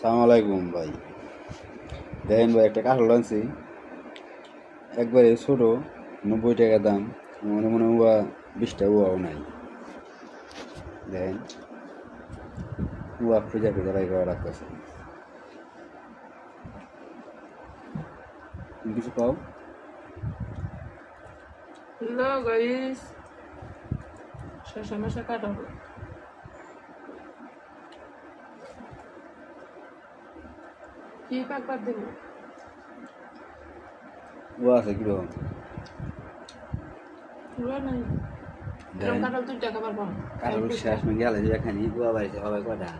সালাম ভাই। দেখেন ভাই, একটা কাঠল আনছি। একবারে ছোটো, নব্বই টাকা দাম। মনে মনে উয়া বিশটা উয়াও নাই। দেখেন উয়া খুঁজা খুঁজা করা রাখতেছে কিছু পাও? হ্যালো গাইস কাটা কি পাকবার দেব উয়া আছে কীরকম পুরো নাই তুই টাকা পারব কাঠল শেষ মেয়ে গেলে যে এখানে বাড়িতে হবে কটা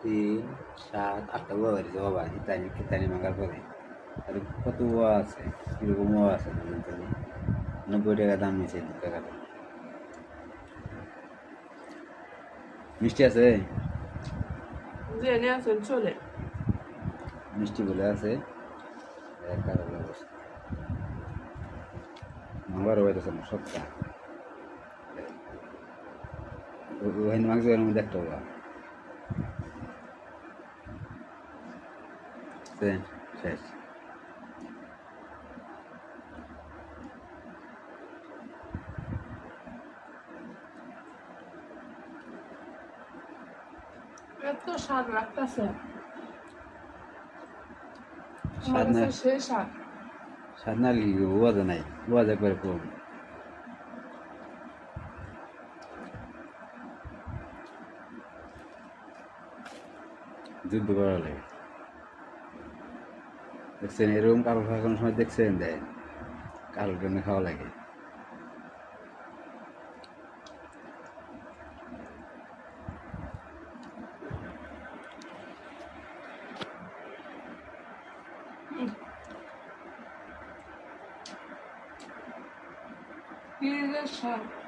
তিন সাত আটটা উয়া বাড়িতে ইতানি কিতানি মাগার পরে আর কত উয়া আছে কীরকম আছে নব্বই টাকা দাম নিয়েছে টাকাটা মিষ্টি আছে যে এনে চলে মিষ্টি বলে আছে। কারণ অবস্থা। সবটা। ওখানে মধ্যে একটা এত স্বাদ লাগতেছে। স্বাদ না সে স্বাদ স্বাদ না লিখে ওয়াজ নাই? ওয়াজ একবারে কম। যুদ্ধ করা লাগে। দেখছেন এরকম কারও খাওয়া কোনো সময় দেখছেন দেয় কারোর জন্য খাওয়া লাগে। কি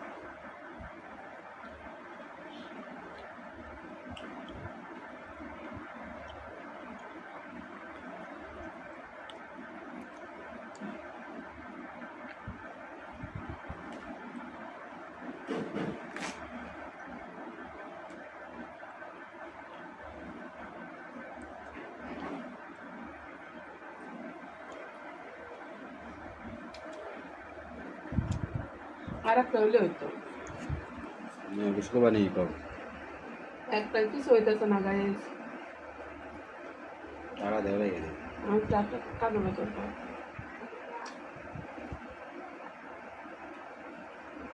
আর একটা হইলে হইতো। বুঝতে পারি কব একটা কিছু হইতেছে না গাইস টাকা দেওয়া কাটানো দরকার